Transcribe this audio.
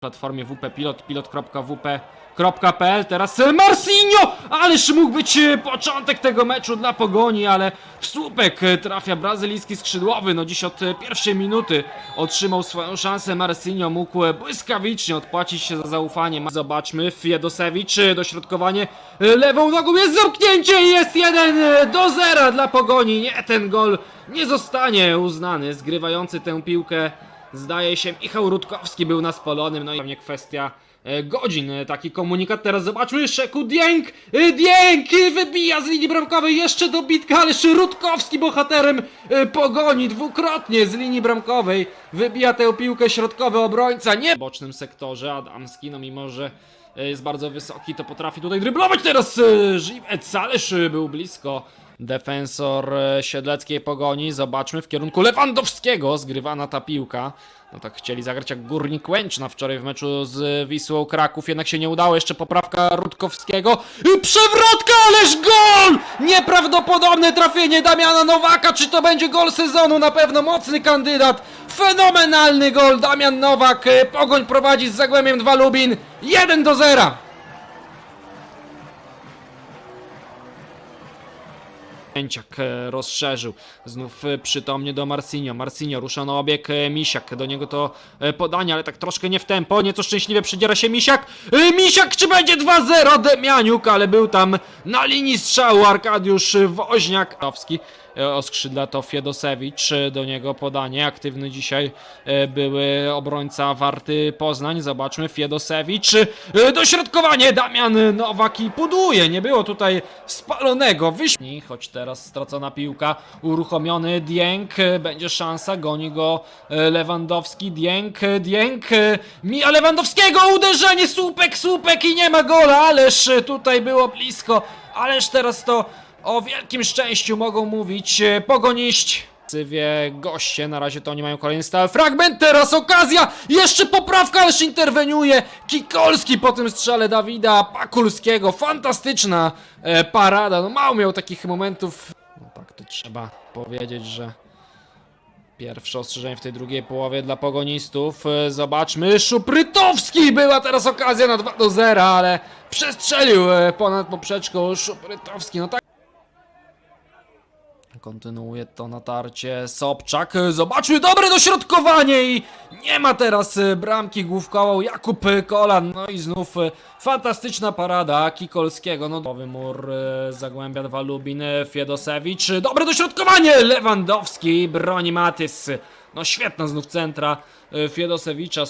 platformie WP Pilot, pilot.wp.pl. Teraz Marcinho! Ależ mógł być e, początek tego meczu dla Pogoni, ale w słupek e, trafia brazylijski skrzydłowy. No dziś od e, pierwszej minuty otrzymał swoją szansę. Marcinho mógł błyskawicznie odpłacić się za zaufanie. Zobaczmy, Fiedosewicz, dośrodkowanie lewą nogą, jest zamknięcie i jest 1 do 0 dla Pogoni. Nie, ten gol nie zostanie uznany. Zgrywający tę piłkę Zdaje się, Michał Rutkowski był na spalonym, no i pewnie kwestia e, godzin. E, Taki komunikat teraz zobaczmy, Szeku Dieng, e, e, wybija z linii bramkowej, jeszcze dobitka, ależ Rutkowski bohaterem pogoni dwukrotnie z linii bramkowej. Wybija tę piłkę środkowy obrońca, nie w bocznym sektorze, Adamski, no mimo że jest bardzo wysoki, to potrafi tutaj dryblować teraz Żywec, ależ był blisko. Defensor e, siedleckiej pogoni, zobaczmy w kierunku Lewandowskiego, zgrywana ta piłka. No tak chcieli zagrać jak Górnik Łęczna wczoraj w meczu z Wisłą Kraków, jednak się nie udało, jeszcze poprawka Rutkowskiego. I przewrotka, ależ gol! Nieprawdopodobne trafienie Damiana Nowaka, czy to będzie gol sezonu? Na pewno mocny kandydat, fenomenalny gol Damian Nowak, E, Pogoń prowadzi z Zagłębiem 2 Lubin, 1 do 0. Pięciak e, rozszerzył. Znów e, przytomnie do Marcinho. Marcinho rusza na obieg e, Misiak. Do niego to podanie, ale tak troszkę nie w tempo. Nieco szczęśliwie przydziera się Misiak. Misiak, czy będzie 2-0? Demianiuk, ale był tam na linii strzału Arkadiusz Woźniak. E, o skrzydle to Fiedosewicz. e, Do niego podanie. Aktywny dzisiaj e, były obrońca Warty Poznań. Zobaczmy. Fiedosewicz. Dośrodkowanie. Damian Nowak i puduje. Nie było tutaj spalonego. Wyśni, choć teraz stracona piłka. Uruchomiony Dieng. Będzie szansa. Goni go Lewandowski. Dieng. Dieng. Mija Lewandowskiego. Uderzenie. Słupek, słupek i nie ma gola. Ależ tutaj było blisko. Ależ teraz to o wielkim szczęściu mogą mówić e, pogoniści. Sywie goście, na razie to oni mają kolejny stały fragment, teraz okazja, jeszcze poprawka, ależ interweniuje Kikolski po tym strzale Dawida Pakulskiego, fantastyczna e, parada, no mało miał takich momentów, no tak to trzeba powiedzieć, że Pierwsze ostrzeżenie w tej drugiej połowie dla pogonistów. E, Zobaczmy, Szuprytowski! Była teraz okazja na 2 do 0, ale przestrzelił e, ponad poprzeczką Szuprytowski. No tak. Kontynuuje to natarcie Sobczak. Zobaczmy, dobre dośrodkowanie i nie ma teraz e, bramki główkołą Jakub Kolan. No i znów e, fantastyczna parada Kikolskiego. No nowy mur e, Zagłębia 2 Lubin Fiedosewicz. Dobre dośrodkowanie Lewandowski broni Matys. No świetna znów centra Fiedosewicza.